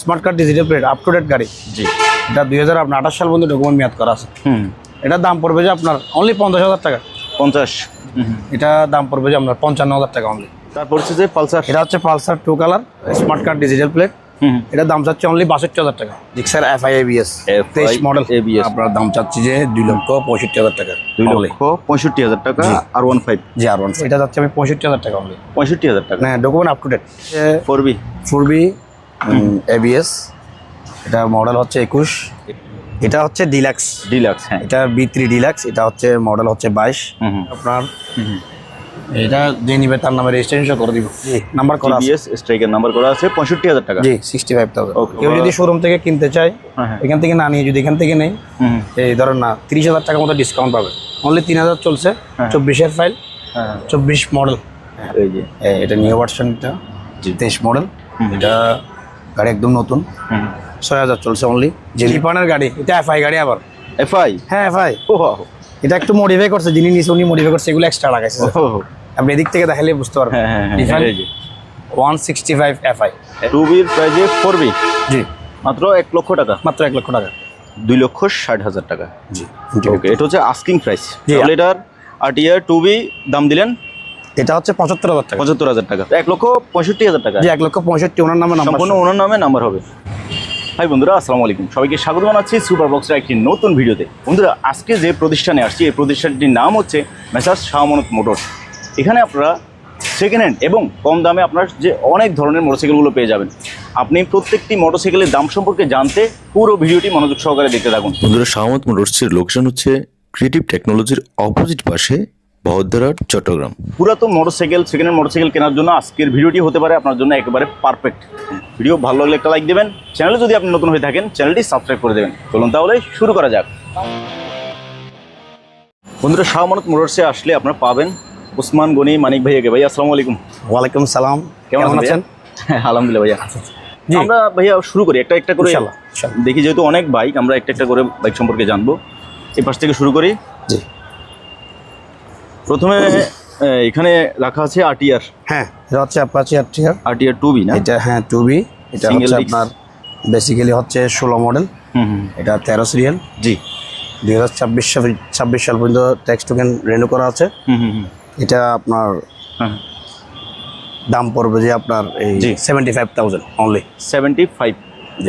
Smart card digital plate up to date গাড়ি। জি। এটা দুই হাজার আপনার আঠাশ সাল পর্যন্ত ডকুমেন্ট মেয়াদ করা আছে। হুম। এটার দাম পড়বে যে আপনার অনলি পঞ্চাশ হাজার টাকা। পঞ্চাশ। এটা দাম পড়বে যে আপনার পঞ্চান্ন হাজার টাকা অনলি তারপর হচ্ছে যে পালসার। এটা হচ্ছে Pulsar two colour smart card digital plate হুম। এটার দাম চাচ্ছে অনলি বাষট্টি হাজার টাকা। জিক্সার এফ আই এবিএস তেইশ মডেল ABS আপনার দাম চাচ্ছি যে দুই লক্ষ পঁয়ষট্টি হাজার টাকা দুই। লক্ষ পঁয়ষট্টি হাজার টাকা আর ওয়ান ফাইভ জি আর ওয়ান এটা যাচ্ছে আমি পঁয়ষট্টি হাজার টাকা অনলি পঁয়ষট্টি হাজার টাকা। হ্যাঁ document up to date four B four B ABS এটা মডেল হচ্ছে একুশ। এটা হচ্ছে ডিলাক্স ডিলাক্স হ্যাঁ। এটা বি থ্রি ডিলাক্স এটা হচ্ছে মডেল হচ্ছে বাইশ। আপনার এটা যে নিবে তার নামে রেজিস্ট্রেশন করে দিব। জি। নাম্বার করা আছে। স্ট্রাইকের নাম্বার করা আছে পঁয়ষট্টি হাজার টাকা। জি সিক্সটি ফাইভ থাউজেন্ড. কেউ যদি শোরুম থেকে কিনতে চায় হ্যাঁ হ্যাঁ। এখান থেকে না নিয়ে যদি এখান থেকে নেই এই ধরেন না তিরিশ হাজার টাকা মতো ডিসকাউন্ট পাবে। অনলি তিন হাজার চলছে হ্যাঁ। চব্বিশের ফাইল চব্বিশ মডেল এই যে। এটা নিউ ভার্সনটা। তেইশ মডেল এটা গাড়ি একদম নতুন। হুম। ছয় হাজার চলছে অনলি যে লিপানের গাড়ি এটা এফআই গাড়ি আবার। এফআই হ্যাঁ এফআই ও এটা একটু মডিফাই করছে যিনি নিচে উনি মডিফাই করছে এগুলো এক্সট্রা লাগাইছে। আপনি এদিক থেকে দেখালে বুঝতে পারবেন। হ্যাঁ হ্যাঁ হ্যাঁ one sixty five FI two বির প্রাইজে ফোর বি জি। মাত্র এক লক্ষ টাকা? মাত্র এক লক্ষ টাকা। দুই লক্ষ ষাট হাজার টাকা। জি ওকে এটা হচ্ছে আস্কিং প্রাইস জি। তাহলে এটার আরটিআর টু বি দাম দিলেন এটা হচ্ছে পঁচাত্তর হাজার টাকা। পঁচাত্তর হাজার টাকা। এক লক্ষ পঁয়ষট্টি হাজার টাকা। জি এক লক্ষ পঁয়ষট্টি ওনার নামে নাম্বার সম্পূর্ণ ওনার নামে নাম্বার হবে। হাই বন্ধুরা আসসালামু আলাইকুম। সবাইকে স্বাগত জানাচ্ছি সুপার বক্সের একটি নতুন ভিডিওতে। বন্ধুরা আজকে যে প্রতিষ্ঠানে আসছি এই প্রতিষ্ঠানটির নাম হচ্ছে মেসার্স শাহমানত মোটরস। এখানে আপনারা সেকেন্ড হ্যান্ড এবং কম দামে আপনার যে অনেক ধরনের মোটরসাইকেলগুলো পেয়ে যাবেন। আপনি প্রত্যেকটি মোটরসাইকেলের দাম সম্পর্কে জানতে পুরো ভিডিওটি মনোযোগ সহকারে দেখতে থাকুন। বন্ধুরা সাহমত মোটরসের লোকেশন হচ্ছে ক্রিয়েটিভ টেকনোলজির অপোজিট পাশে বহদ্দারহাট চট্টগ্রাম। পুরাতন মোটরসাইকেল সেকেন্ড হ্যান্ড মোটরসাইকেল কেনার জন্য আজকের ভিডিওটি হতে পারে আপনার জন্য একেবারে পারফেক্ট ভিডিও ভালো লাগলে একটা লাইক দেবেন। চ্যানেলে যদি আপনি নতুন হয়ে থাকেন চ্যানেলটি সাবস্ক্রাইব করে দেবেন। চলুন তাহলে শুরু করা যাক। বন্ধুরা শাহমানত মোটরসে আসলে আপনারা পাবেন উসমান গনি মানিক ভাইয়াকে। ভাই আসসালামু আলাইকুম। ওয়ালাইকুম সালাম। কেমন আছেন ভাইয়া? আলহামদুলিল্লাহ ভাইয়া। জি। আমরা ভাইয়া শুরু করি। একটা একটা করে। দেখি যেহেতু অনেক বাইক আমরা একটা একটা করে বাইক সম্পর্কে জানব। এই পাশ থেকে শুরু করি। জি। প্রথমে এখানে রাখা আছে আরটিআর হ্যাঁ। এটা হচ্ছে Apache RTR RTR two B না? এটা হ্যাঁ টু বি এটা হচ্ছে আপনার বেসিক্যালি হচ্ছে ষোলো মডেল হুম হুম। এটা তেরো সিরিয়াল জি। দুই হাজার ছাব্বিশ সাল ছাব্বিশ সাল পর্যন্ত ট্যাক্স টোকেন রেনু করা আছে। হুম হুম হুম। এটা আপনার হ্যাঁ। দাম পড়বে যে আপনার এই। Seventy five thousand only seventy five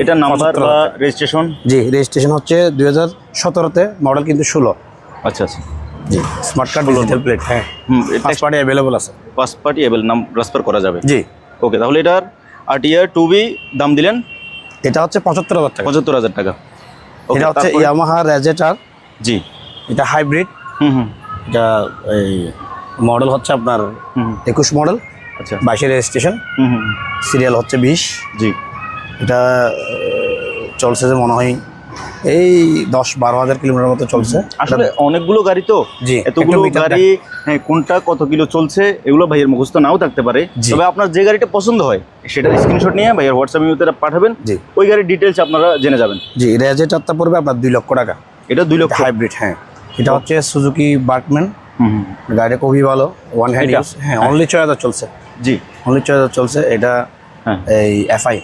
এটা নাম্বার বা রেজিস্ট্রেশন জি রেজিস্ট্রেশন হচ্ছে দুই হাজার সতেরোতে মডেল কিন্তু ষোলো। আচ্ছা আচ্ছা। জি। স্মার্ট কার্ড ডিজিটাল প্লেট হ্যাঁ। ফার্স্ট পার্টি অ্যাভেলেবল আছে। ফার্স্ট পার্টি এবেল নাম ট্রান্সফার করা যাবে। জি। ওকে তাহলে এটার আরটিআর টু বি দাম দিলেন? এটা হচ্ছে পঁচাত্তর হাজার টাকা। পঁচাত্তর হাজার টাকা। এটা হচ্ছে ইয়ামাহা রেজেটার জি। এটা হাইব্রিড হুম হুম। এটা এই মডেল হচ্ছে আপনার একুশ মডেল আচ্ছা। বাইশের রেজিস্ট্রেশন হুম হুম। সিরিয়াল হচ্ছে বিশ। জি। এটা চলছে যে মনে হয় এই দশ বারো হাজার কিলোমিটার মতো চলছে। আসলে অনেকগুলো গাড়ি তো। জি, এতগুলো গাড়ি হ্যাঁ কোনটা কত কিলো চলছে এগুলো ভাইয়ের মুখস্থ নাও থাকতে পারে। তবে আপনার যে গাড়িটা পছন্দ হয় সেটার স্ক্রিনশট নিয়ে ভাইয়ের হোয়াটসঅ্যাপ পাঠাবেন। জি। ওই গাড়ির ডিটেলস আপনারা জেনে যাবেন। জি রেজেটারটা পড়বে আপনার দুই লক্ষ টাকা। এটা দুই লক্ষ। হাইব্রিড হ্যাঁ। এটা হচ্ছে সুজুকি বার্কম্যান গাড়িটা খুবই ভালো ওয়ান হ্যান্ড? হ্যাঁ অনলি ছয় হাজার চলছে। জি। অনলি ছয় হাজার চলছে এটা হ্যাঁ। এই এফআই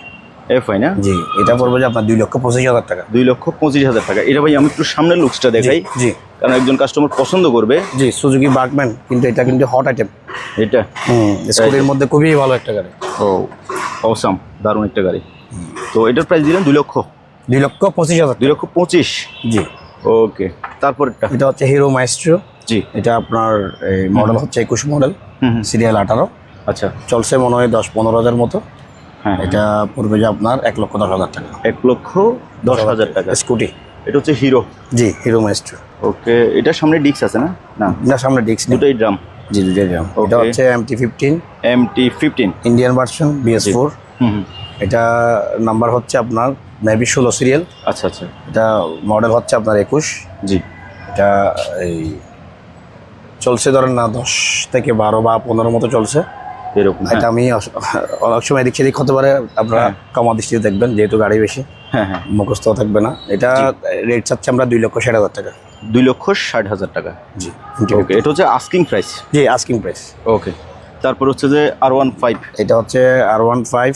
এফ আই না? জি এটা পড়বে যে আপনার দুই লক্ষ পঁচিশ হাজার টাকা। দুই লক্ষ পঁচিশ হাজার টাকা। এটা ভাই আমি একটু সামনের লুকসটা দেখাই। জি। কারণ একজন কাস্টমার পছন্দ করবে। জি সুজুকি বার্কম্যান কিন্তু এটা কিন্তু হট আইটেম এটা? হুম স্কুলের মধ্যে খুবই ভালো একটা গাড়ি। ও অসাম দারুণ একটা গাড়ি। তো এটার প্রাইস দিলেন দুই লক্ষ? দুই লক্ষ পঁচিশ হাজার দুই লক্ষ পঁচিশ? জি। ওকে তারপরটা এটা হচ্ছে হিরো মাইস্ট্রো জি। এটা আপনার এই মডেল হচ্ছে একুশ মডেল সিরিয়াল আঠারো। আচ্ছা। চলছে মনে হয় দশ পনেরো হাজার মতো। এটা পড়বে যে আপনার এক লক্ষ দশ হাজার টাকা। এক লক্ষ দশ হাজার টাকা। স্কুটি। এটা হচ্ছে হিরো। জি হিরো মাইস্ট্রো। ওকে এটার সামনে ডিক্স আছে না? না। না সামনে ডিস্ক দুটোই ড্রাম। জি দুটাই ড্রাম। এটা. হচ্ছে MT fifteen M T fifteen Indian version BS four এটা নাম্বার হচ্ছে আপনার মেবি ষোলো সিরিয়াল আচ্ছা আচ্ছা। এটা মডেল হচ্ছে আপনার একুশ। জি। এটা এই চলছে ধরেন না দশ থেকে বারো বা পনেরো মতো চলছে। এরকম এটা আমি অনেক সময় এদিক সেদিক হতে পারে আপনারা হ্যাঁ। কমা দৃষ্টিতে দেখবেন যেহেতু গাড়ি বেশি হ্যাঁ হ্যাঁ। মুখস্থ থাকবে না। এটা রেট চাচ্ছে আমরা দুই লক্ষ ষাট হাজার টাকা। দুই লক্ষ ষাট হাজার টাকা। জি ওকে। এটা হচ্ছে আস্কিং প্রাইস জি আস্কিং প্রাইস ওকে তারপর হচ্ছে যে আর ওয়ান ফাইভ এটা হচ্ছে আর ওয়ান ফাইভ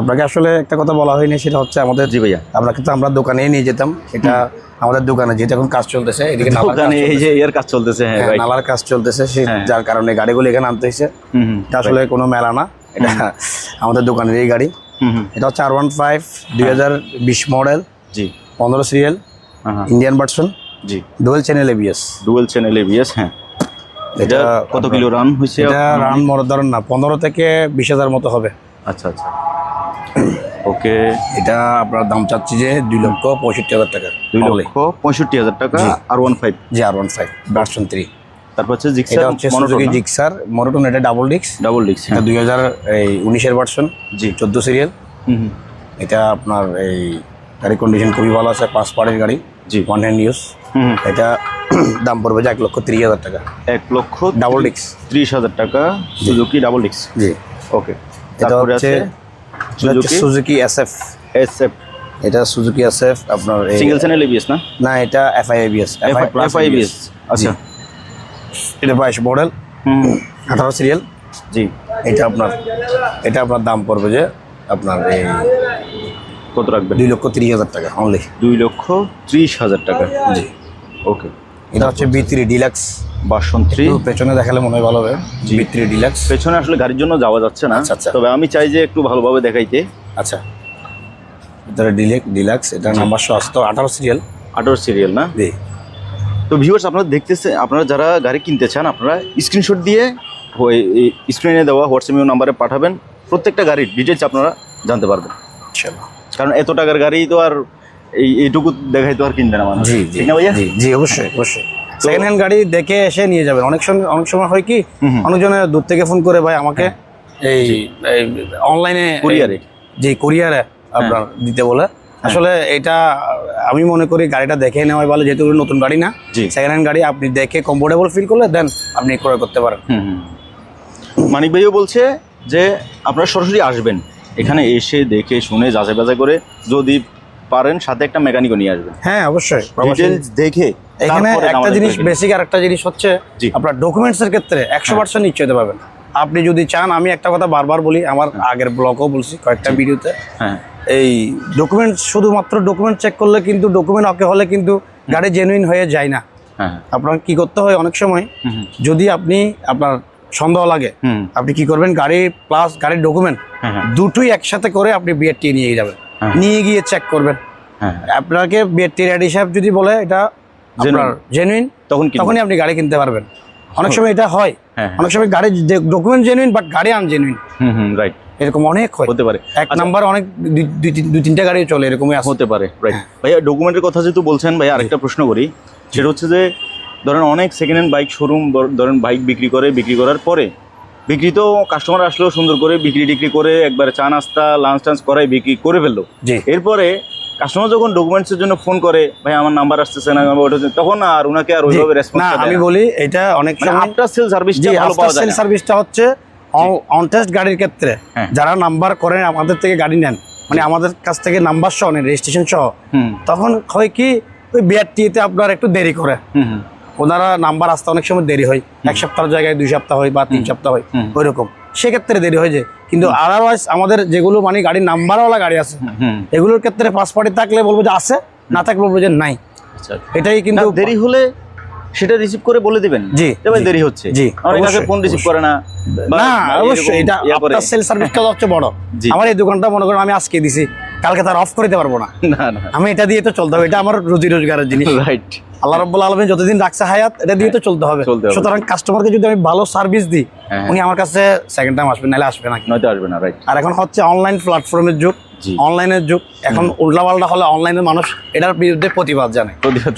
আপনাকে আসলে একটা কথা বলা হয়নি সেটা হচ্ছে আমাদের জি ভাইয়া। আমরা কিন্তু আমরা দোকানেই নিয়ে যেতাম। এটা আমাদের দোকানে যেহেতু এখন কাজ চলতেছে এদিকে নালার কাজ এই। যে এর কাজ চলতেছে হ্যাঁ হ্যাঁ, নালার কাজ চলতেছে হ্যাঁ। যার কারণে গাড়িগুলো এখানে আনতে হয়েছে। এটা আসলে কোনো মেলা না এটা আমাদের দোকানের এই গাড়ি। এটা হচ্ছে আর ওয়ান ফাইভ দুই হাজার বিশ মডেল জি। পনেরো সিরিয়াল হ্যাঁ হ্যাঁ। ইন্ডিয়ান ভার্সন জি। Dual channel ABS dual channel ABS হ্যাঁ। এটা কত কিলো রান হয়েছে? এটা রান মরে ধরেন না পনেরো থেকে বিশ হাজার মতো হবে। আচ্ছা আচ্ছা। ওকে। এটা আপনার দাম চাচ্ছি যে দুই লক্ষ পঁয়ষট্টি হাজার টাকা। দুই লক্ষ পঁয়ষট্টি হাজার টাকা আর ওয়ান ফাইভ জি R one five version three তারপর হচ্ছে জিক্সার হচ্ছে সুজুকি জিক্সার মনোটন এটা ডাবল ডিক্স ডাবল ডিক্স এটা হ্যাঁ। দুই হাজার এই উনিশের ভার্সন জি। চোদ্দ সিরিয়াল এটা আপনার এই গাড়ির কন্ডিশন খুবই ভালো আছে পাঁচ পাড়ের গাড়ি জি। One hand use. এটা দাম পড়বে যে এক লক্ষ তিরিশ হাজার টাকা। এক লক্ষ ডাবল ডিক্স ত্রিশ হাজার টাকা সুজুকি ডাবল ডিক্স জি। ওকে এটা তারপরে আছে Suzuki S F S F এটা সুজুকি এস এফ আপনার সিঙ্গেল চ্যানেল এবিএস না? না এটা F I ABS F I BS আচ্ছা। এটা বাইশ মডেল আঠারো সিরিয়াল। জি। এটা আপনার এটা আপনার দাম পড়বে যে আপনার এই কত রাখবেন? দুই লক্ষ তিরিশ হাজার টাকা অনলি দুই লক্ষ ত্রিশ হাজার টাকা। জি। ওকে। এটা হচ্ছে বি থ্রি ডিলাক্স বাসন থ্রি পেছনে দেখালে মনে হয় ভালো হবে। বি থ্রি ডিলাক্স পেছনে আসলে গাড়ির জন্য যাওয়া যাচ্ছে না। আচ্ছা, আচ্ছা। তবে আমি চাই যে একটু ভালোভাবে দেখাইতে। আচ্ছা। ভিতরে ডিলেক ডিলাক্স এটা নাম্বার সস্ত আঠারো সিরিয়াল আঠারো সিরিয়াল না? জি। তো ভিউয়ার্স আপনারা দেখতেছে আপনারা যারা গাড়ি কিনতে চান আপনারা স্ক্রিনশট দিয়ে স্ক্রিনে দেওয়া হোয়াটসঅ্যাপ নাম্বারে পাঠাবেন। প্রত্যেকটা গাড়ির ডিটেলস আপনারা জানতে পারবেন। কারণ এত টাকার গাড়ি তো আর এই এইটুকু দেখাই তো আর কিনবে না মানুষ। ঠিক না ভাইয়া? জি জি অবশ্যই অবশ্যই। সেকেন্ড হ্যান্ড গাড়ি দেখে এসে নিয়ে যাবেন। অনেক সময় অনেক সময় হয় কি। অনেকজনে দূর থেকে ফোন করে ভাই আমাকে এই অনলাইনে Courier-এ? জি কুরিয়ারে আপনার দিতে বলে। আসলে এটা আমি মনে করি গাড়িটা দেখে নেওয়াই ভালো যেহেতু নতুন গাড়ি না। সেকেন্ড হ্যান্ড গাড়ি আপনি দেখে কমফোর্টেবল ফিল করলে দেন আপনি ক্রয় করতে পারেন। মানিক ভাইও বলছে যে আপনারা সরাসরি আসবেন। এখানে এসে দেখে শুনে যাচাই বাছাই করে যদি পারেন সাথে একটা মেকানিকও নিয়ে আসবেন। হ্যাঁ অবশ্যই। দেখে এখানে একটা জিনিস বেসিক আর একটা জিনিস হচ্ছে। হ্যাঁ। আপনার ডকুমেন্টসের ক্ষেত্রে একশো পার্সেন্ট নিশ্চয় হতে পারবেন আপনি যদি চান আমি একটা কথা বারবার বলি আমার আগের ব্লগও বলছি কয়েকটা ভিডিওতে হ্যাঁ। এই ডকুমেন্ট শুধুমাত্র ডকুমেন্ট চেক করলে কিন্তু ডকুমেন্ট ওকে হলে কিন্তু গাড়ি জেনুইন হয়ে যায় না। হ্যাঁ আপনার কি করতে হয় অনেক সময়। যদি আপনি আপনার সন্দেহ লাগে আপনি কি করবেন গাড়ি প্লাস গাড়ির ডকুমেন্ট হ্যাঁ হ্যাঁ। দুটোই একসাথে করে আপনি বিআরটি নিয়ে যাবেন। হ্যাঁ। নিয়ে গিয়ে চেক করবেন। হ্যাঁ আপনাকে বিআরটি রেডি সাহেব যদি বলে এটা আপনার জেনুইন তখন তখনই আপনি গাড়ি কিনতে পারবেন। অনেক সময় এটা হয়। হ্যাঁ। অনেক সময় গাড়ি ডকুমেন্ট জেনুইন বাট গাড়ি আনজেনুইন হুম হুম রাইট এরকম অনেক হয়। হতে পারে। এক নাম্বার অনেক দুই- তিনটা গাড়ি চলে এরকমই হতে পারে রাইট ভাইয়া ডকুমেন্টের কথা যেহেতু বলছেন ভাই আরেকটা প্রশ্ন করি। সেটা হচ্ছে যে ধরেন অনেক সেকেন্ড হ্যান্ড বাইক শোরুম ধরেন বাইক বিক্রি করে বিক্রি করার পরে বিক্রি তো কাস্টমার আসলেও সুন্দর করে বিক্রি টিক্রি করে একবারে চা নাস্তা লাঞ্চ টাঞ্চ করাই বিক্রি করে ফেলল। এরপরে কাস্টমার যখন ডকুমেন্টসের জন্য ফোন করে ভাই আমার নাম্বার আসতেছে না তখন আর ওনাকে আর। ওইভাবে না আমি বলি এটা অনেক আফটার সেল সার্ভিসটা ভালো পাওয়া যায় সেল সার্ভিসটা হচ্ছে অন টেস্ট গাড়ির ক্ষেত্রে। হ্যাঁ। যারা নাম্বার করেন আমাদের থেকে গাড়ি নেন। মানে আমাদের কাছ থেকে নাম্বার সহ নেন রেজিস্ট্রেশন সহ। তখন হয় কি ওই বিআরটিতে আপনার একটু দেরি করে। ওনারা নাম্বার আসতে অনেক সময় দেরি হয়। এক সপ্তাহের জায়গায় দুই সপ্তাহ হয় বা তিন সপ্তাহ হয়। হুম। সেক্ষেত্রে দেরি হয়ে যায়। কিন্তু আদারওয়াইজ আমাদের যেগুলো মানে গাড়ির নাম্বারওয়ালা গাড়ি আছে এগুলোর ক্ষেত্রে ফার্স্ট পার্টি থাকলে বলব যে আছে না থাকলে বলব যে নাই। আচ্ছা এটাই কিন্তু দেরি হলে সেটা রিসিভ করে বলে দিবেন। জি, ভাই দেরি হচ্ছে। জি, আমার ফোন রিসিভ করে না। না অবশ্যই এটা আপনার সেল সার্ভিসটা হচ্ছে বড়। আমার এই দোকানটা মনে করেন আমি আজকে দিছি। কালকে তার অফ করে দিতে পারব না। আমি এটা দিয়ে তো চলতে হবে এটা আমার রুজি রোজগারের জিনিস। রাইট আল্লাহ রব্বুল আলমী যতদিন রাখছে হায়াত এটা দিয়ে তো চলতে হবে। সুতরাং কাস্টমারকে যদি আমি ভালো সার্ভিস দিই হ্যাঁ। উনি আমার কাছে সেকেন্ড টাইম আসবেন নাহলে আসবে না নয়তো আসবে না রাইট আর এখন হচ্ছে অনলাইন প্ল্যাটফর্মের যুগ অনলাইনের যুগ। এখন উল্টাপাল্টা হলে অনলাইনের মানুষ এটার বিরুদ্ধে প্রতিবাদ জানে।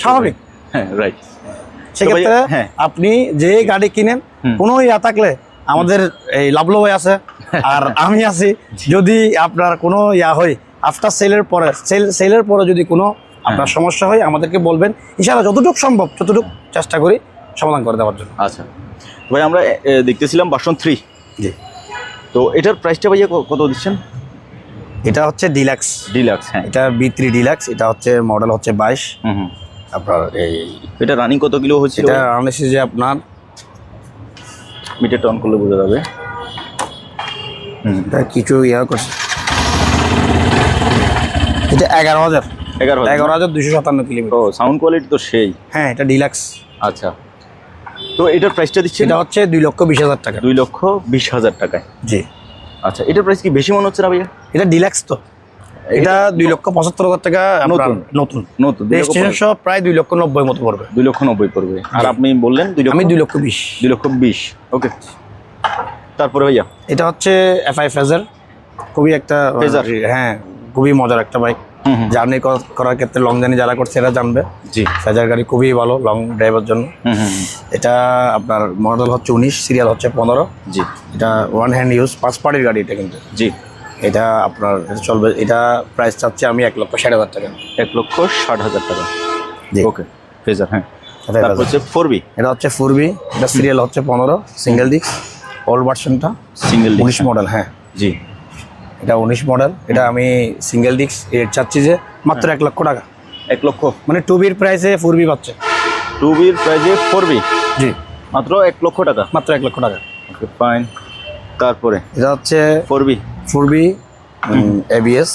স্বাভাবিক? হ্যাঁ রাইট সেক্ষেত্রে হ্যাঁ। আপনি যে গাড়ি কিনেন কোনো ইয়া থাকলে আমাদের এই লাভলো ভাই আছে আর আমি আছি। যদি আপনার কোনো ইয়া হয় আফটার সেলের পরে সেল সেলের পরে যদি কোনো আপনার সমস্যা হয় আমাদেরকে বলবেন। ইনশাআল্লাহ যতটুকু সম্ভব ততটুকু চেষ্টা করি সমাধান করে দেওয়ার জন্য। আচ্ছা। ভাই আমরা দেখতেছিলাম বাসন থ্রি জি। তো এটার প্রাইসটা ভাইয়া কত দিচ্ছেন? এটা হচ্ছে ডিলাক্স ডিলাক্স হ্যাঁ। এটা বি থ্রি ডিলাক্স এটা হচ্ছে মডেল হচ্ছে বাইশ। আপনার এই এটা রানিং কত কিলো হয়েছিল এটা আনালিসিস যে আপনার মিটারটা অন করলে বোঝা যাবে। হুম কিছু ইয়া করছে। এটা এগারো হাজার। এগারো এগারো হাজার দুশো সাতান্ন কিলোমিটার। ও সাউন্ড কোয়ালিটি তো সেই। হ্যাঁ এটা ডিলাক্স আচ্ছা। তো এটার প্রাইসটা দিচ্ছেন? এটা হচ্ছে দুই লক্ষ বিশ হাজার টাকা। দুই লক্ষ বিশ হাজার টাকায়। জি। আচ্ছা এটার প্রাইস কি বেশি মনে হচ্ছে না ভাইয়া? এটা ডিলাক্স তো। এটা দুই লক্ষ পঁচাত্তর হাজার টাকা নতুন। নতুন। নতুন রেজিস্ট্রেশন সহ প্রায় দুই লক্ষ নব্বই মতো পড়বে। দুই লক্ষ নব্বই পড়বে। আর আপনি বললেন দুই আমি দুই লক্ষ বিশ। দুই লক্ষ বিশ। ওকে। তারপরে ভাইয়া? এটা হচ্ছে এফআই ফেজার খুবই একটা Fazer? হ্যাঁ খুবই মজার একটা বাইক জার্নি করার ক্ষেত্রে লং জার্নি যারা করছে এরা জানবে। জি। ফেজার গাড়ি খুবই ভালো লং ড্রাইভার জন্য। এটা আপনার মডেল হচ্ছে উনিশ সিরিয়াল হচ্ছে পনেরো। জি। এটা ওয়ান হ্যান্ড ইউজ পাঁচ পার্টির গাড়ি এটা কিন্তু। জি। এটা আপনার এটা চলবে এটা প্রাইস চাচ্ছে আমি এক লক্ষ ষাট হাজার টাকা। এক লক্ষ ষাট হাজার টাকা। জি। ওকে ফেজার হ্যাঁ। তারপর হচ্ছে ফোর বি এটা হচ্ছে ফোর বি এটা সিরিয়াল হচ্ছে পনেরো সিঙ্গেল ডিস্ক ওল্ড ভার্সনটা সিঙ্গেল উনিশ মডেল হ্যাঁ। জি। এটা উনিশ মডেল। এটা আমি সিঙ্গেল ডিস্ক রেট চাচ্ছি যে মাত্র এক লক্ষ টাকা। এক লক্ষ। মানে টু বির প্রাইসে ফোর বি পাচ্ছে। টু বির প্রাইজে ফোর বি জি। মাত্র এক লক্ষ টাকা? মাত্র এক লক্ষ টাকা। ওকে ফাইন তারপরে? এটা হচ্ছে four B four B ABS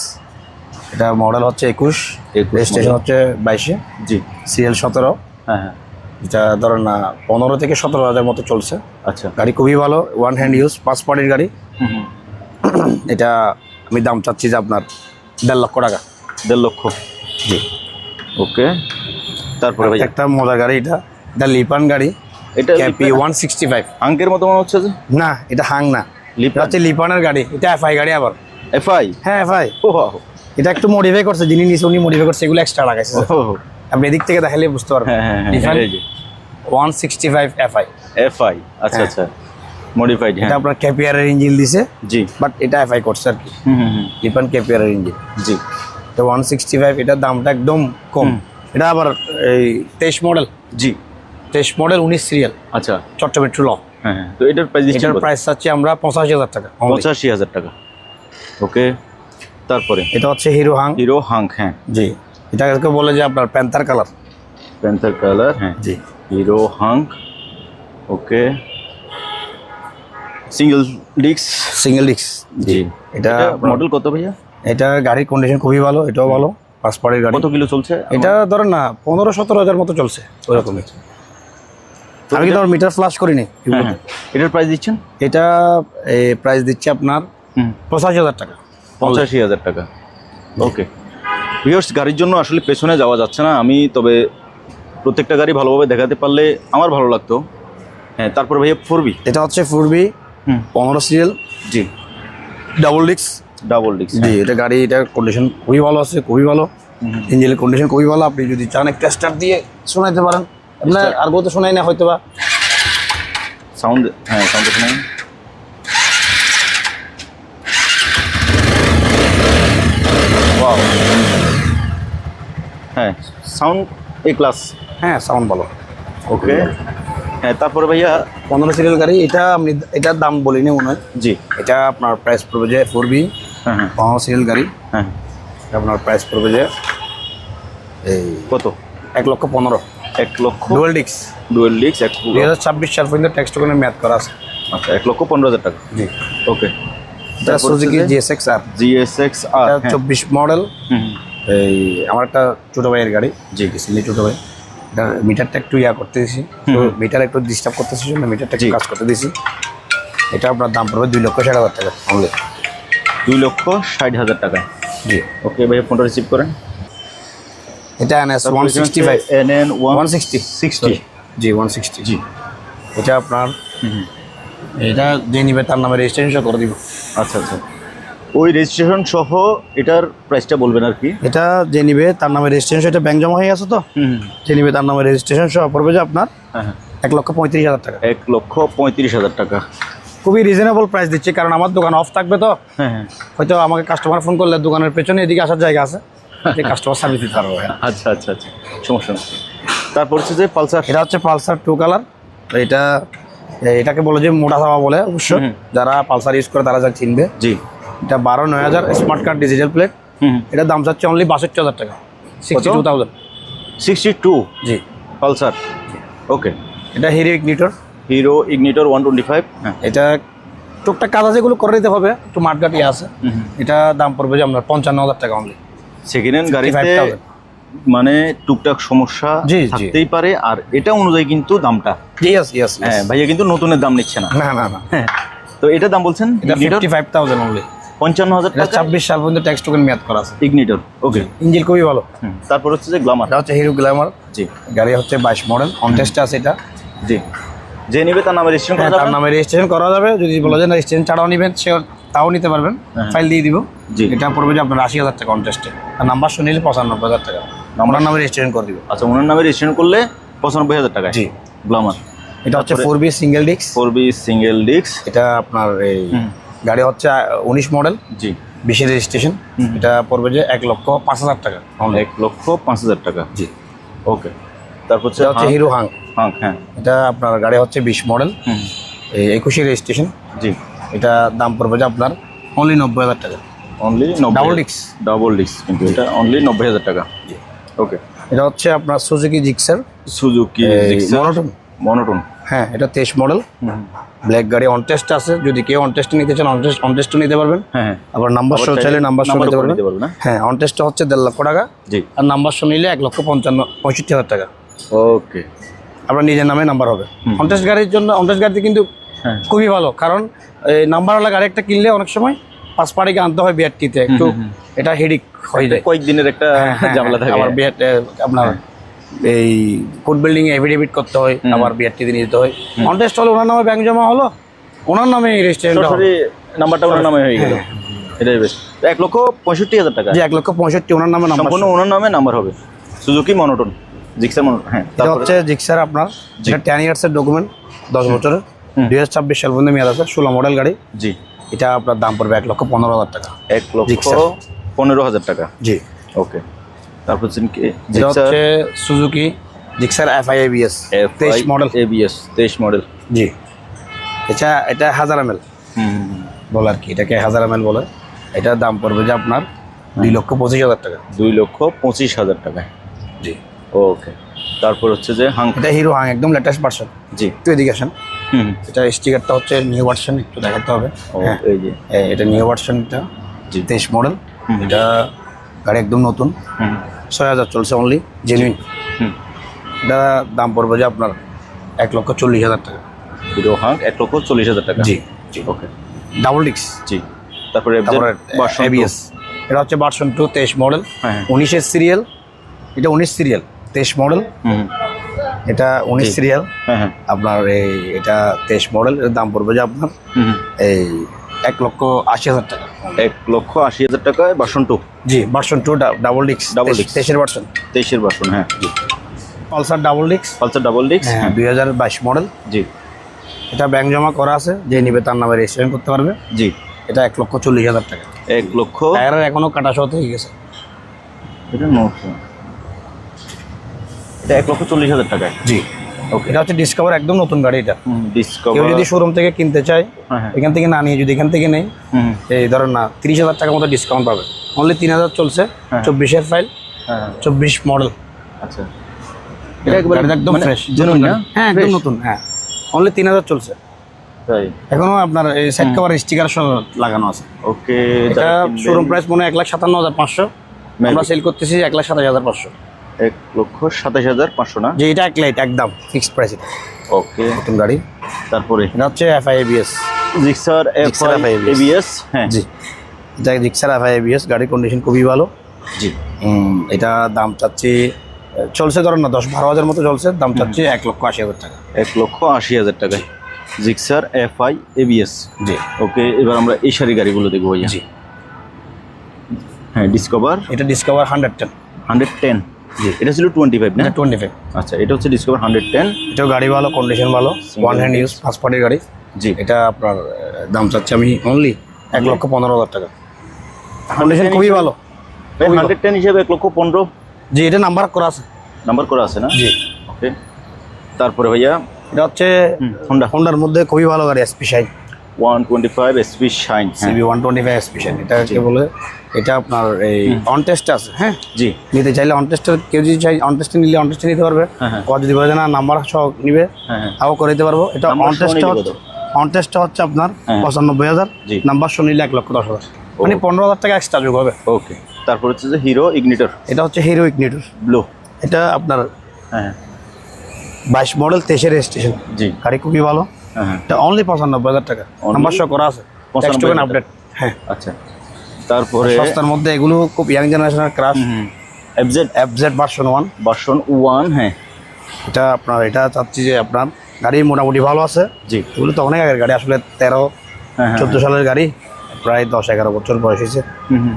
এটা মডেল হচ্ছে একুশ। 21 রেজিস্ট্রেশন। হচ্ছে বাইশে। জি। সিরিয়াল সতেরো। হ্যাঁ হ্যাঁ। এটা ধরেন না পনেরো থেকে সতেরো হাজার মতো চলছে। আচ্ছা। গাড়ি খুবই ভালো ওয়ান হ্যান্ড ইউজ পাঁচ পার্টির গাড়ি এটা আমি দাম চাচ্ছি যে আপনার দেড় লক্ষ টাকা। দেড় লক্ষ? জি। ওকে। তারপরে একটা মজার গাড়ি এটা। এটা লিপান গাড়ি। এটা ক্যাপি ওয়ান সিক্সটি ফাইভ। আঙ্কের মতো মনে হচ্ছে যে? না এটা হাং না। লিপান? হচ্ছে লিপানের গাড়ি। এটা এফআই গাড়ি আবার। এফআই? হ্যাঁ এফআই। ও এটা একটু মডিফাই করছে যিনি নিচে উনি মডিফাই করছে এগুলো এক্সট্রা লাগাইছে আপনি এদিক থেকে দেখালে বুঝতে পারবেন। হ্যাঁ হ্যাঁ হ্যাঁ one sixty five FI. FI. আচ্ছা। আচ্ছা। মডিফাইড এটা হ্যাঁ। আপনার ক্যাপিয়ারের ইঞ্জিন দিছে জি। বাট এটা এফআই করছে আর কি। হুম হুম লিপান ক্যাপিয়ারের ইঞ্জিন। জি। তো ওয়ান সিক্সটি ফাইভ এটার দামটা একদম কম। এটা আবার এই তেইশ মডেল জি। তেইশ মডেল উনিশ সিরিয়াল আচ্ছা। চট্টগ্রাম টু ল হ্যাঁ হ্যাঁ। তো এটার প্রাইস এটার প্রাইস চাচ্ছি আমরা পঁচাশি হাজার টাকা। পঁচাশি হাজার টাকা। ওকে। তারপরে? এটা হচ্ছে হিরো হাং হিরো হাঙ্ক হ্যাঁ। জি। এটাকে বলে যে আপনার প্যান্থার কালার প্যান্থার কালার হ্যাঁ। জি। Hero Hunk okay. সিঙ্গেল ডিক্স সিঙ্গেল ডিস্ক জি। এটা মডেল কত ভাইয়া? এটা গাড়ির কন্ডিশন খুবই ভালো এটাও ভালো পাঁচ পাড়ির গাড়ি। কত কিলো চলছে? এটা ধরেন না পনেরো সতেরো হাজার মতো চলছে ওরকমই আমি কিন্তু আমার মিটার ফ্লাশ করিনি। হ্যাঁ হ্যাঁ। এটার প্রাইস দিচ্ছেন? এটা প্রাইস দিচ্ছে আপনার পঁচাশি হাজার টাকা। পঁচাশি হাজার টাকা। ওকে ভিউয়ার্স গাড়ির জন্য আসলে পেছনে যাওয়া যাচ্ছে না। আমি তবে প্রত্যেকটা গাড়ি ভালোভাবে দেখাতে পারলে আমার ভালো লাগতো। হ্যাঁ তারপর ভাইয়া ফোর এটা হচ্ছে ফোর পনেরো সিরিয়াল। জি। ডাবল ডিস্ক ডাবল ডিক্স জি এটা গাড়ি এটার কন্ডিশন খুবই ভালো আছে খুবই ভালো। ইঞ্জিনের কন্ডিশন খুবই ভালো আপনি যদি চান একটা স্টার্ট দিয়ে শোনাইতে পারেন। আপনার আর তো শোনাই না হয়তো বা সাউন্ড হ্যাঁ সাউন্ড শুনে ওয়াও হ্যাঁ সাউন্ড এ ক্লাস হ্যাঁ সাউন্ড ভালো। ওকে হ্যাঁ তারপরে ভাইয়া? পনেরো সিরিয়াল গাড়ি এটা আপনি এটার দাম বলিনি মনে হয়। জি। এটা আপনার প্রাইস পড়বে যে ফোর বি হ্যাঁ হ্যাঁ। পনেরো সিরিয়াল গাড়ি। হ্যাঁ আপনার প্রাইস পড়বে যে এই কত? এক লক্ষ পনেরো। এক লক্ষ? ডুয়েল ডিক্স ডুয়েল ডিক্স এক দুই হাজার ছাব্বিশ সাল পর্যন্ত ট্যাক্স টোকেনের ম্যাথ করা আছে। আচ্ছা এক লক্ষ পনেরো হাজার টাকা। জি। ওকে। এটা Suzuki GSX R GSX R হ্যাঁ। চব্বিশ মডেল। এই আমার একটা ছোটো ভাইয়ের গাড়ি। জি। রিসেন্টলি ছোটো ভাই। মিটারটা একটু ইয়া করতে দিয়েছি তো মিটার একটু ডিস্টার্ব করতেছি জন্য মিটারটা একটু। কাজ করতে দিয়েছি এটা আপনার দাম পড়বে দুই লক্ষ ষাট হাজার টাকা। অনলি দুই লক্ষ ষাট হাজার টাকা। জি। ওকে ভাই ফোনটা রিসিভ করেন। এটা N S one sixty five. N N one sixty. Sixty. জি ওয়ান সিক্সটি। জি। এটা আপনার এটা যে নিবে তার নামে রেজিস্ট্রেশন করে দিব। আচ্ছা আচ্ছা। ওই রেজিস্ট্রেশন সহ এটার প্রাইসটা বলবেন আর কি? এটা যে নিবে তার নামে রেজিস্ট্রেশন এটা ব্যাংক জমা হয়ে গেছে তো? হুম যে নিবে তার নামে রেজিস্ট্রেশন সহ পড়বে যে আপনার হ্যাঁ হ্যাঁ। এক লক্ষ পঁয়ত্রিশ হাজার টাকা। এক লক্ষ পঁয়ত্রিশ হাজার টাকা। খুবই রিজনেবল প্রাইস দিচ্ছি কারণ আমার দোকান অফ থাকবে তো। হ্যাঁ হ্যাঁ। হয়তো আমাকে কাস্টমার ফোন করলে দোকানের পেছনে এদিকে আসার জায়গা আছে কাস্টমার সার্ভিস দিতে পারব। আচ্ছা আচ্ছা আচ্ছা। সমস্যা নেই। তারপর হচ্ছে যে পালসার এটা হচ্ছে পালসার টু কালার এটা এটাকে বলে যে মোটা সাবা বলে অবশ্য। যারা পালসার ইউজ করে তারা যা চিনবে। জি। এটা বারো নয় হাজার স্মার্ট কার্ড ডিজিটাল প্লেট হুম এটার দাম চাচ্ছে অনলি বাষট্টি হাজার টাকা। Sixty two thousand sixty two জি। পালসার? ওকে এটা Hero Ignitor. Hero Ignitor one twenty five হ্যাঁ। এটা টুকটাক কাজ আছে এগুলো করে দিতে হবে। একটু মাঠঘাট ইয়ে আছে। এটা দাম পড়বে যে আপনার পঞ্চান্ন হাজার টাকা অনলি সেকেন্ড হ্যান্ড গাড়িতে মানে টুকটাক সমস্যা। থাকতেই পারে। আর এটা অনুযায়ী কিন্তু দামটা। ইয়েস ইয়েস হ্যাঁ ভাইয়া কিন্তু নতুনের দাম নিচ্ছে না। না না না। হ্যাঁ। তো এটা দাম বলছেন? এটা ফিফটি ফাইভ থাউজেন্ড অনলি পঞ্চান্ন হাজার টাকা ছাব্বিশ সাল পর্যন্ত ট্যাক্স টোকেন মেয়াদ করা আছে। ইগনিটর ওকে ইঞ্জিন খুবই ভালো। তারপর হচ্ছে যে গ্লামার এটা হচ্ছে হিরো গ্ল্যামার জি। গাড়ি হচ্ছে বাইশ মডেল অন আছে এটা। জি। যে নিবে তার নামে রেজিস্ট্রেশন হ্যাঁ করা তার নামে রেজিস্ট্রেশন করা যাবে। যদি বলা যায় রেজিস্ট্রেশন ছাড়াও নেবেন সে তাও নিতে পারবেন। হ্যাঁ। ফাইল দিয়ে দিব। জি। এটা পড়বে যে আপনার আশি হাজার টাকা কন্টেস্টে আর নাম্বার শুনিলে পঁচানব্বই হাজার টাকা। আমার নামে রেজিস্ট্রেশন করে দিব। আচ্ছা ওনার নামে রেজিস্ট্রেশন করলে পঁচানব্বই হাজার টাকা জি। গ্লামার এটা হচ্ছে four B single disc four B single disc এটা আপনার এই। গাড়ি হচ্ছে উনিশ মডেল। জি। বিশে রেজিস্ট্রেশন। এটা পড়বে যে এক লক্ষ পাঁচ হাজার টাকা। এক লক্ষ পাঁচ হাজার টাকা। জি। ওকে। তারপর হচ্ছে হচ্ছে হিরো হাং হাং হ্যাঁ। এটা আপনার গাড়ি হচ্ছে বিশ মডেল। এই একুশে রেজিস্ট্রেশন জি। এটা দাম পড়বে যে আপনার অনলি নব্বই হাজার টাকা। অনলি ডাবল ডিক্স ডাবল ডিক্স কিন্তু এটা অনলি নব্বই হাজার টাকা। ওকে এটা হচ্ছে আপনার Suzuki Gixxer Suzuki monotone monotone হ্যাঁ এটা তেইশ মডেল ব্ল্যাক গাড়ি অন টেস্ট আছে। যদি কেউ অন টেস্ট নিতে চান অন টেস্ট অন টেস্টও নিতে পারবেন। হ্যাঁ হ্যাঁ। আবার নাম্বার শো চাইলে নাম্বার শো নিতে পারবেন? হ্যাঁ অন টেস্টটা হচ্ছে দেড় লক্ষ টাকা। জি। আর নাম্বার শো নিলে এক লক্ষ পঞ্চান্ন পঁয়ষট্টি হাজার টাকা। ওকে। আপনার নিজের নামে নাম্বার হবে। অন টেস্ট গাড়ির জন্য অন টেস্ট গাড়িতে কিন্তু হ্যাঁ। খুবই ভালো। কারণ এই নাম্বারওয়ালা গাড়ি একটা কিনলে অনেক সময় পাঁচ পাড়িকে আনতে হয় বিআরটিতে একটু। এটা হেডিক হয়ে যায়। কয়েকদিনের একটা হ্যাঁ, ঝামেলা থাকে। আবার বিআর আপনার এই কোড বিল্ডিং এ এফিডেভিট করতে হয় আবার বিআরটিতে নিয়ে যেতে হয়। অন টেস্ট হলে ওনার নামে ব্যাংক জমা হলো ওনার নামে রেজিস্ট্রেশনটা হবে নাম্বারটা ওনার নামে হয়ে গেল। এটাই বেশ। এক লক্ষ পঁয়ষট্টি হাজার টাকা। এক লক্ষ পঁয়ষট্টি ওনার নামে নাম্বার সম্পূর্ণ ওনার নামে নাম্বার হবে। সুজুকি মনোটন জিক্সার মনোটন হ্যাঁ এটা তারপরে? হচ্ছে জিক্সার আপনার যেটা টেন ইয়ার্সের ডকুমেন্ট দশ বছরের। দুই হাজার ছাব্বিশ সাল পর্যন্ত মেয়াদ আছে ষোলো মডেল গাড়ি। জি। এটা আপনার দাম পড়বে এক লক্ষ পনেরো হাজার টাকা। এক লক্ষ। পনেরো হাজার টাকা। জি। ওকে তারপর হচ্ছে Suzuki Gixxer F I ABS তেইশ মডেল এবিএস তেইশ মডেল জি। এটা এটা হাজার এম এল বলে আর কি এটাকে হাজার এম এল বলে। এটার দাম পড়বে যে আপনার দুই লক্ষ পঁচিশ হাজার টাকা। দুই লক্ষ পঁচিশ হাজার টাকা জি। ওকে। তারপর হচ্ছে যে হাং এটা হিরো হাং একদম লেটেস্ট ভার্সন জি। একটু এদিকে আসেন। হুম এটা স্টিকারটা হচ্ছে নিউ ভার্সন একটু দেখাতে হবে। হ্যাঁ। এই যে। এটা নিউ ভার্সনটা জি। তেইশ মডেল এটা গাড়ি একদম নতুন। হুম। ছয় হাজার চলছে অনলি জেনুইন এটা দাম পড়বে যে আপনার এক লক্ষ চল্লিশ হাজার টাকা। হিরো হাং এক লক্ষ চল্লিশ হাজার টাকা। জি। জি ওকে। ডাবল ডিক্স জি। তারপরে এবিএস এটা হচ্ছে বার্সন টু তেইশ মডেল হ্যাঁ হ্যাঁ। উনিশের সিরিয়াল এটা উনিশ সিরিয়াল তেইশ মডেল হুম এটা উনিশ সিরিয়াল হ্যাঁ আপনার এই এটা তেইশ মডেল এর দাম পড়বে যে আপনার। এই এক লক্ষ আশি হাজার টাকা। এক লক্ষ আশি হাজার টাকায় ভার্সন টু জি ভার্সন টু ডাবল ডিক্স Double disc। তেইশের ভার্সন তেইশের ভার্সন হ্যাঁ। পালসার ডাবল ডিক্স পালসার ডাবল ডিস্ক হ্যাঁ দুই হাজার বাইশ মডেল জি। এটা ব্যাংক জমা করা আছে যে নিবে তার নামে রেজিস্ট্রেশন করতে পারবে। জি। এটা এক লক্ষ চল্লিশ হাজার টাকা। এক লক্ষ। টায়ারের এখনও কাটা সহ হয়ে গেছে। এটা নশো এটা এক লক্ষ চল্লিশ হাজার টাকায়। জি। এটা হচ্ছে ডিসকভার একদম নতুন গাড়ি এটা। কেউ যদি শোরুম থেকে কিনতে চায় হ্যাঁ হ্যাঁ। এখান থেকে না নিয়ে যদি এখান থেকে নেই এই ধরেন না তিরিশ হাজার টাকার মতো ডিসকাউন্ট পাবে। অনলি তিন হাজার চলছে। চব্বিশের ফাইল হ্যাঁ চব্বিশ মডেল আচ্ছা। একদম মানে ফ্রেশ হ্যাঁ একদম নতুন হ্যাঁ। অনলি তিন হাজার চলছে। এখনও আপনার এই সেট কভার স্টিকার সহ লাগানো আছে। ওকে এটা শোরুম প্রাইস মনে হয় এক লাখ সাতান্ন হাজার পাঁচশো। আমরা সেল করতেছি এক লাখ সাতাশ হাজার পাঁচশো। এক লক্ষ সাতাশ হাজার পাঁচশো না? যে এটা এক লাইট একদম ফিক্সড প্রাইস ওকে নতুন গাড়ি। তারপরে? এটা হচ্ছে FI ABS Gixxer F FIABS ABS হ্যাঁ। জি। এটা জিক্সার এফআই এবিএস গাড়ির কন্ডিশন খুবই ভালো। জি। এটা দাম চাচ্ছি চলছে ধরেন না দশ বারো হাজার মতো চলছে দাম চাচ্ছি এক লক্ষ আশি হাজার টাকা। এক লক্ষ আশি হাজার টাকায়। জিক্সার এফ আই এবিএস জি। ওকে এবার আমরা এই সারি গাড়িগুলো দেখব জি। হ্যাঁ ডিসকভার এটা Discover hundred ten hundred ten জি এটা ছিল টোয়েন্টি ফাইভ না? টোয়েন্টি ফাইভ আচ্ছা এটা হচ্ছে ডিসকভার হান্ড্রেড টেন এটাও গাড়ি ভালো কন্ডিশন ভালো ওয়ান হ্যান্ড ইউজ ফার্স্ট পার্টির গাড়ি। জি। এটা আপনার দাম চাচ্ছি আমি অনলি এক লক্ষ পনেরো হাজার টাকা। কন্ডিশন খুবই ভালো হান্ড্রেড টেন হিসাবে এক লক্ষ পনেরো। জি এটা নাম্বার করা আছে। নাম্বার করা আছে না? জি। ওকে তারপরে ভাইয়া? এটা হচ্ছে হোন্ডা হোন্ডার মধ্যে খুবই ভালো গাড়ি SP side 125 SP Shine CB 125 SP Shine এটা কে বলে এটা আপনার এই অন আছে হ্যাঁ? জি। নিতে চাইলে অন টেস্টের চাই অন নিলে অন নিতে পারবে। ও যদি বলে না নাম্বার সহ নিবে তাও করে দিতে পারব। এটা অন টেস্টটা হচ্ছে আপনার পঁচানব্বই হাজার নাম্বার সহ নিলে এক লক্ষ দশ হাজার। মানে পনেরো হাজার টাকা এক্সট্রা যোগ হবে। ওকে। তারপর হচ্ছে যে হিরো ইগনিটর এটা হচ্ছে হিরো ইগনিটর ব্লু এটা আপনার হ্যাঁ। বাইশ মডেল তেইশের রেজিস্ট্রেশন। জি। গাড়ি খুবই ভালো। অনলি পঁচানব্বই হাজার টাকা। নাম্বার শো করা আছে। 95,000 টেক্সট আপডেট হ্যাঁ। আচ্ছা। তারপরে সস্তার মধ্যে এগুলো খুব ইয়াং জেনারেশনের crush FZ FZ version one version one হ্যাঁ। এটা আপনার এটা চাচ্ছি যে আপনার গাড়ি মোটামুটি ভালো আছে। জি। এগুলো তো অনেক আগের গাড়ি আসলে তেরো হ্যাঁ হ্যাঁ চোদ্দ সালের গাড়ি। প্রায় দশ এগারো বছর বয়স হয়েছে।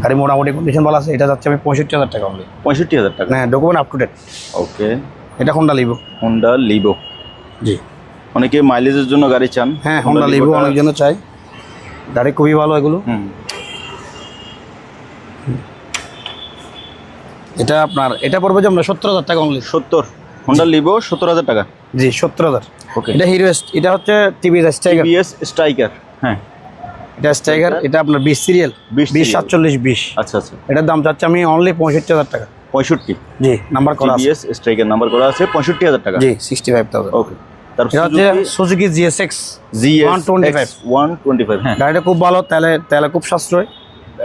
গাড়ি মোটামুটি কন্ডিশন ভালো আছে। এটা যাচ্ছে আমি পঁয়ষট্টি হাজার টাকা অনলি পঁয়ষট্টি হাজার টাকা। হ্যাঁ document up to date okay এটা হোন্ডা লিভো হোন্ডা লিভো জি। অনেকে মাইলেজের জন্য গাড়ি চান। হ্যাঁ হোন্ডা লিভো Livoটা- অনেকজন চাই গাড়ি খুবই ভালো এগুলো। এটা আপনার এটা পড়বে যে আমরা সত্তর হাজার টাকা অনলি সত্তর। হোন্ডা লিভো সত্তর হাজার টাকা। জি সত্তর হাজার। ওকে এটা হিরো এটা হচ্ছে টিভিএস স্ট্রাইকার টিভিএস স্ট্রাইকার হ্যাঁ। এটা স্ট্রাইকার এটা আপনার বিশ সিরিয়াল 20 বিশ। সাতচল্লিশ বিশ। আচ্ছা আচ্ছা। এটার দাম চাচ্ছে আমি অনলি পঁয়ষট্টি হাজার টাকা। পঁয়ষট্টি। জি নাম্বার করা আছে। স্ট্রাইকার নাম্বার করা আছে পঁয়ষট্টি হাজার টাকা। জি sixty five thousand okay Suzuki GSX GS 125 one twenty five হ্যাঁ গাড়িটা খুব ভালো তেলে তেলে খুব সাশ্রয়।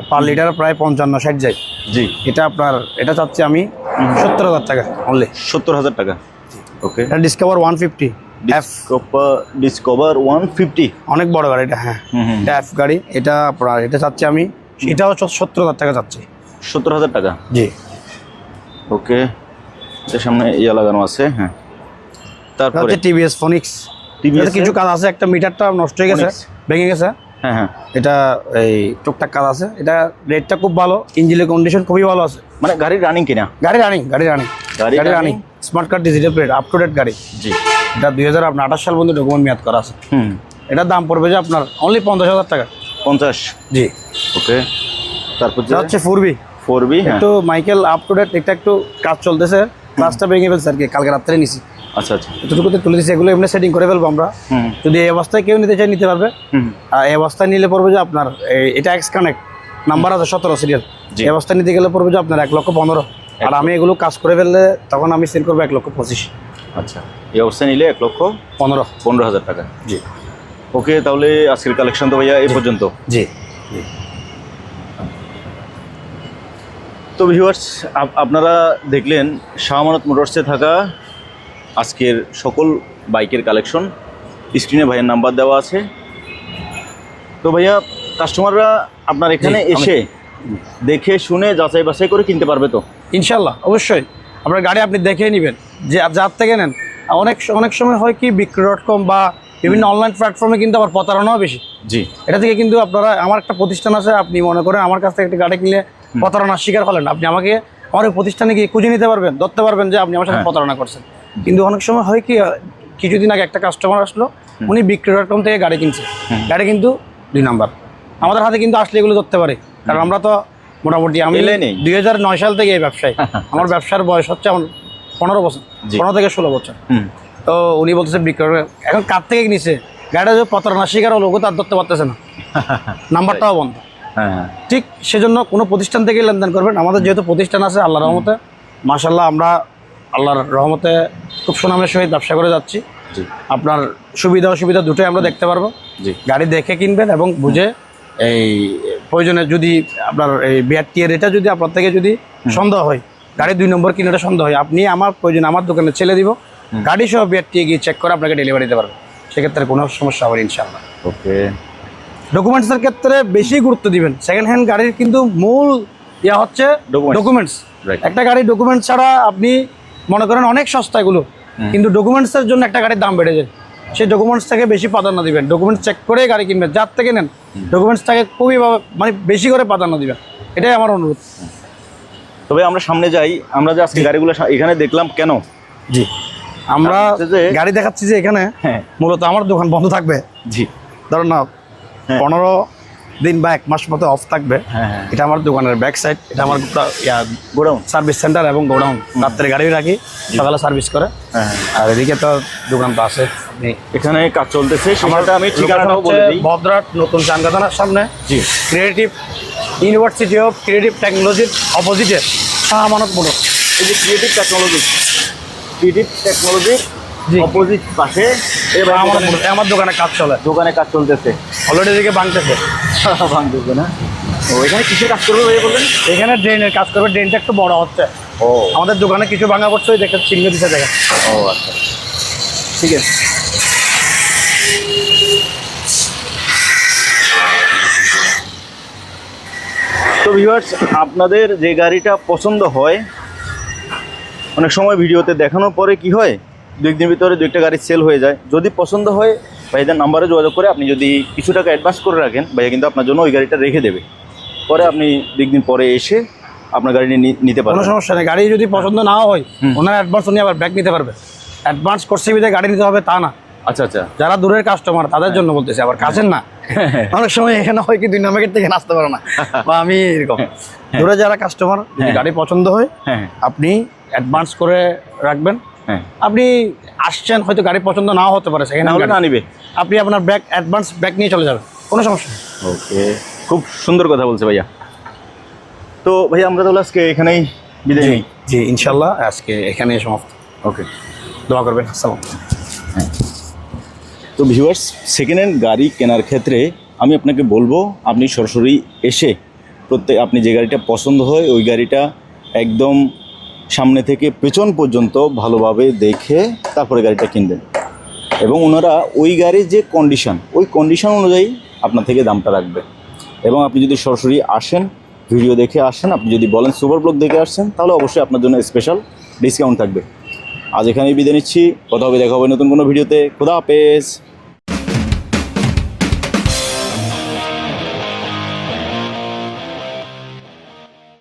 পার লিটার প্রায় পঞ্চান্ন ষাট যায়। জি। এটা আপনার এটা চাচ্ছি আমি সত্তর হাজার টাকা অনলি সত্তর হাজার টাকা। ওকে এটা Discover one fifty Discover Discover one fifty অনেক বড় গাড়ি এটা হ্যাঁ। এটা এফ গাড়ি এটা আপনার এটা চাচ্ছি আমি এটাও সত্তর হাজার টাকা চাচ্ছি। সত্তর হাজার টাকা? জি। ওকে সামনে ইয়া লাগানো আছে হ্যাঁ। তারপরে? TVS Phoenix. এটাতে কিছু কাজ আছে একটা মিটারটা নষ্ট হয়ে গেছে ভেঙে গেছে। হ্যাঁ হ্যাঁ। এটা এই টুকটাক কাজ আছে। এটা রেটটা খুব ভালো ইঞ্জিনের কন্ডিশন খুবই ভালো আছে। মানে গাড়ির রানিং কিনা? গাড়ি রানিং গাড়ি রানিং গাড়ি গাড়ি running smart card digital plate up to date গাড়ি। জি। এটা দুই হাজার আপনার আঠাশ সাল পর্যন্ত ডকুমেন্ট মেয়াদ করা আছে। হুম। এটার দাম পড়বে যে আপনার অনলি পঞ্চাশ হাজার টাকা। পঞ্চাশ? জি। ওকে। তারপর হচ্ছে ফোর বি হ্যাঁ। একটু মাইকেল আপ টু ডেট এটা একটু কাজ চলতেছে। ক্লাসটা ভেঙে ফেলছে আর কি কালকে রাত্রে নিছি। আচ্ছা আচ্ছা। এতটুকুতে তুলে দিচ্ছি এগুলো এমনি সেটিং করে ফেলব আমরা। যদি এই অবস্থায় কেউ নিতে চাই নিতে পারবে। আর এই অবস্থায় নিলে পড়বে যে আপনার এটা এক্স কানেক্ট নাম্বার আছে সতেরো সিরিয়াল জি। এই অবস্থায় নিতে গেলে পড়বে যে আপনার এক লক্ষ পনেরো। আর আমি এগুলো কাজ করে ফেললে তখন আমি সেল করব এক লক্ষ পঁচিশ। আচ্ছা। এই অবস্থায় নিলে এক লক্ষ পনেরো। পনেরো হাজার টাকা। জি। ওকে তাহলে আজকের কালেকশন তো ভাইয়া এই পর্যন্ত। জি। তো ভিউয়ার্স আপনারা দেখলেন শাহমানত মোটরসে থাকা আজকের সকল বাইকের কালেকশন। স্ক্রিনে ভাইয়ের নাম্বার দেওয়া আছে। তো ভাইয়া কাস্টমাররা আপনার এখানে এসে দেখে শুনে যাচাই বাছাই করে কিনতে পারবে তো? ইনশাল্লাহ অবশ্যই। আপনার গাড়ি আপনি দেখে নেবেন। যে যার থেকে নেন। অনেক অনেক সময় হয় কি বিক্রি ডট কম বা বিভিন্ন অনলাইন প্ল্যাটফর্মে কিন্তু আবার প্রতারণাও বেশি। জি। এটা থেকে কিন্তু আপনারা আমার একটা প্রতিষ্ঠান আছে আপনি মনে করেন আমার কাছ থেকে একটা গাড়ি কিনলে প্রতারণার শিকার হলেন। আপনি আমাকে আমার ওই প্রতিষ্ঠানে গিয়ে খুঁজে নিতে পারবেন ধরতে পারবেন যে আপনি আমার সাথে হ্যাঁ। প্রতারণা করছেন। কিন্তু অনেক সময় হয় কি কিছুদিন আগে একটা কাস্টমার আসলো উনি বিক্রি ডট কম থেকে গাড়ি কিনছে। গাড়ি কিন্তু দুই নাম্বার আমাদের হাতে কিন্তু আসলে এগুলো ধরতে পারে। কারণ আমরা তো মোটামুটি আমি। দুই হাজার নয় সাল থেকে এই ব্যবসায়। আমার ব্যবসার বয়স হচ্ছে আমার পনেরো বছর পনেরো থেকে ষোলো বছর। তো উনি বলতেছে বিক্রি এখন কার থেকে কিনেছে? গাড়িটা যে প্রতারণার শিকার হলো ওকে তার ধরতে পারতেছে না। নাম্বারটাও বন্ধ। হ্যাঁ হ্যাঁ। ঠিক সেজন্য কোনো প্রতিষ্ঠান থেকে লেনদেন করবেন। আমাদের যেহেতু প্রতিষ্ঠান আছে আল্লাহর রহমতে মাশাল্লাহ আমরা আল্লাহর রহমতে খুব সুনামের সহিত ব্যবসা করে যাচ্ছি। জি। আপনার সুবিধা অসুবিধা দুটোই আমরা দেখতে পারব। জি। গাড়ি দেখে কিনবেন এবং বুঝে এই প্রয়োজনে যদি আপনার এই বিআরটিএর এটা যদি আপনার থেকে যদি সন্দেহ হয় গাড়ি দুই নম্বর কিনাটা সন্দেহ হয় আপনি আমার প্রয়োজন আমার দোকানে ছেলে দিব গাড়ি সহ বিআরটিএ গিয়ে চেক করে আপনাকে ডেলিভারি দিতে পারবে। সেক্ষেত্রে কোনো সমস্যা হবে না ইনশাআল্লাহ। ওকে। ডকুমেন্টসের ক্ষেত্রে বেশি গুরুত্ব দিবেন। সেকেন্ড হ্যান্ড গাড়ির কিন্তু মূল ইয়া হচ্ছে. ডকুমেন্টস. একটা গাড়ি ডকুমেন্টস ছাড়া আপনি মনে করেন অনেক সস্তা এগুলো। কিন্তু ডকুমেন্টসের জন্য একটা গাড়ির দাম বেড়ে যায়। সেই ডকুমেন্টস থেকে বেশি প্রাধান্য দিবেন। ডকুমেন্টস চেক করে গাড়ি কিনবেন যার থেকে নেন। ডকুমেন্টসটাকে খুবই মানে বেশি করে প্রাধান্য দিবেন। এটাই আমার অনুরোধ। তবে আমরা সামনে যাই। আমরা যে আজকে গাড়িগুলো এখানে দেখলাম কেন? জি। আমরা গাড়ি দেখাচ্ছি যে এখানে হ্যাঁ। মূলত আমার দোকান বন্ধ থাকবে। জি। ধরুন না হ্যাঁ। পনেরো দিন বা এক মাস মতো অফ থাকবে। হ্যাঁ হ্যাঁ। এটা আমার দোকানের ব্যাক সাইড এটা আমার গোডাউন সার্ভিস সেন্টার এবং গোডাউন। রাত্রে গাড়ি রাখি সকালে সার্ভিস করে। হ্যাঁ আর এদিকে তো দোকান তো আছে। এখানে কাজ চলতেছে সেটা আমি ঠিকানাটাও বলে দিই। ভদ্রাট নতুন চানকাতানার সামনে। জি। ক্রিয়েটিভ ইউনিভার্সিটি অফ ক্রিয়েটিভ টেকনোলজির অপোজিটে শাহ আমানত মোড় এই যে ক্রিয়েটিভ টেকনোলজি ক্রিয়েটিভ টেকনোলজির জি। অপোজিট পাশে। এই শাহ আমানত দোকানে- আমার দোকানে কাজ চলে। দোকানে কাজ চলতেছে। অলরেডি এদিকে বাংতেছে। ভাঙতেছে না। ও এখানে কিসের কাজ করবে ভাইয়া বললেন? এখানে ড্রেনের কাজ করবে ড্রেনটা একটু বড় হচ্ছে। ও। আমাদের দোকানে কিছু ভাঙা পড়ছে ওই দেখে চিহ্ন দিতে দেখেন। ও আচ্ছা। ঠিক আছে। তো ভিউয়ার্স আপনাদের যে গাড়িটা পছন্দ হয় অনেক সময় ভিডিওতে দেখানোর পরে কি হয়? দু একদিনের ভিতরে দু একটা গাড়ি সেল হয়ে যায়। যদি পছন্দ হয় ভাইদের নাম্বারে যোগাযোগ করে আপনি যদি কিছু টাকা অ্যাডভান্স করে রাখেন ভাইয়া কিন্তু আপনার জন্য ওই গাড়িটা রেখে দেবে। পরে আপনি দু একদিন পরে এসে আপনার গাড়ি নিতে কোনো পারবেন সমস্যা নেই গাড়ি যদি পছন্দ না হয় ওনার অ্যাডভান্স উনি আবার ব্যাক নিতে পারবে। অ্যাডভান্স করছে বিধে গাড়ি নিতে হবে তা না। আচ্ছা আচ্ছা। যারা দূরের কাস্টমার তাদের জন্য বলতেছি আবার কাছের না। অনেক সময় এখানে হয় কি দুই নম্বর থেকে আসতে পারে না। বা আমি এরকম। দূরে যারা কাস্টমার যদি হ্যাঁ। গাড়ি পছন্দ হয় হ্যাঁ। আপনি অ্যাডভান্স করে রাখবেন। হ্যাঁ আপনি আসছেন হয়তো গাড়ি পছন্দ নাও হতে পারে সেখানে না নিবে। আপনি আপনার ব্যাগ অ্যাডভান্স ব্যাগ নিয়ে চলে যাবেন কোনো সমস্যা নেই। ওকে খুব সুন্দর কথা বলছে ভাইয়া। তো ভাইয়া আমরা তাহলে আজকে এখানেই বিদায় নিই। জি ইনশাল্লাহ আজকে এখানে সমাপ্ত। ওকে। দোয়া করবেন আসসালাম তো ভিউয়ার্স সেকেন্ড হ্যান্ড গাড়ি কেনার ক্ষেত্রে আমি আপনাকে বলব আপনি সরাসরি এসে প্রত্যেক আপনি যে গাড়িটা পছন্দ হয় ওই গাড়িটা একদম সামনে থেকে পেছন পর্যন্ত ভালোভাবে দেখে তারপরে গাড়িটা কিনবেন। এবং ওনারা ওই গাড়ির যে কন্ডিশন ওই কন্ডিশন অনুযায়ী আপনার থেকে দামটা রাখবে। এবং আপনি যদি সরাসরি আসেন ভিডিও দেখে আসেন, আপনি যদি বলেন সুপার ব্লগ দেখে আসছেন, তাহলে অবশ্যই আপনার জন্য স্পেশাল ডিসকাউন্ট থাকবে। আজ এখানেই বিদায় নিচ্ছি, কথা হবে, দেখা হবে নতুন কোনো ভিডিওতে খোদা হাফেজ।